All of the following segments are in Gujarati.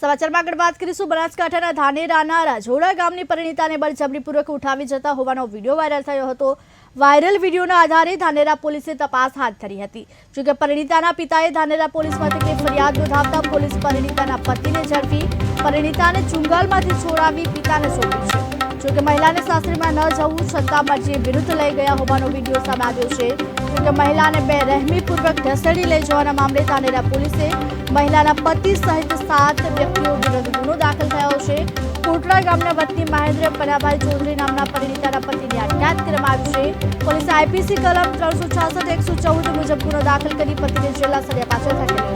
સમાચારમાં આગળ વાત કરીશું. બનાસકાંઠાના ધાનેરાના રાજોડા ગામની પરિણીતાને બળજબરીપૂર્વક ઉઠાવી જતા હોવાનો વીડિયો વાયરલ થયો હતો. વાયરલ વિડીયોના આધારે ધાનેરા પોલીસે તપાસ હાથ ધરી હતી. જોકે પરિણીતાના પિતાએ ધાનેરા પોલીસ મથકે ફરિયાદ નોંધાવતા પોલીસ પરિણીતાના પતિને ઝડપી પરિણીતાને ચુંગાલમાંથી છોડાવી પિતાને સોંપ્યું છે. જોકે મહિલાને સાસરીમાં ન જવું છતાં મરજી વિરુદ્ધ લઈ ગયા હોવાનો વીડિયો સામે આવ્યો છે. જોકે મહિલાને બે રહેમીપૂર્વક ઢસડી લઈ જવાના મામલે તાનેરા પોલીસે મહિલાના પતિ સહિત સાત વ્યક્તિઓ વિરુદ્ધ ગુનો દાખલ થયો છે. કોટડા ગામના વતની મહેન્દ્ર પરાભાઈ ચૌધરી નામના પરિણીતાના પતિની અટકાયત કરવામાં આવી છે. પોલીસે આઈપીસી કલમ ત્રણસો છાસઠ, એકસો ચૌદ મુજબ ગુનો દાખલ કરી પતિને જેલના સળિયા પાછળ ધકેલ્યો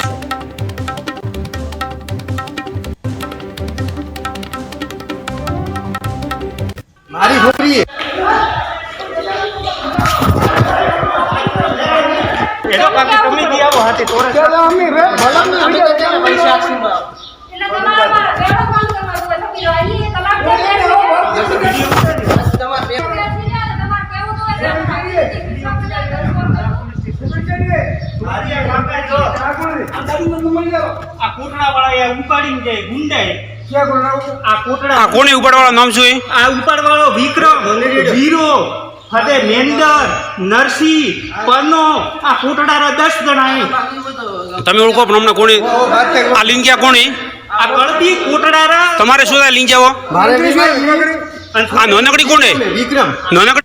એનો તમે બી આવો હાથે તોરસ પૈસા એટલે તમારે મારા બેડો કામ કરવાનું હોય? તો કીધું, અહીં તમારે છે. તમારે કેવું તો તો આ કાકા જો. આ કોટડા વાળા એ ઉપાડીને જાય ગુંડાએ આ કોટડા આ કોને ઉપાડવાળા નામ શું એ? આ ઉપાડવાળો વિક્રમ વીરો હદે મેંદર નરસી પરનો આ કોટડાના દસ જણા તમે ઓળખો પણ અમને કોણી? આ લિંગ્યા કોણી? આ કળદી કોટડારા તમારે શું થાય લિંગિયાઓ આ નાનકડી કોણે વિક્રમ. નાનકડી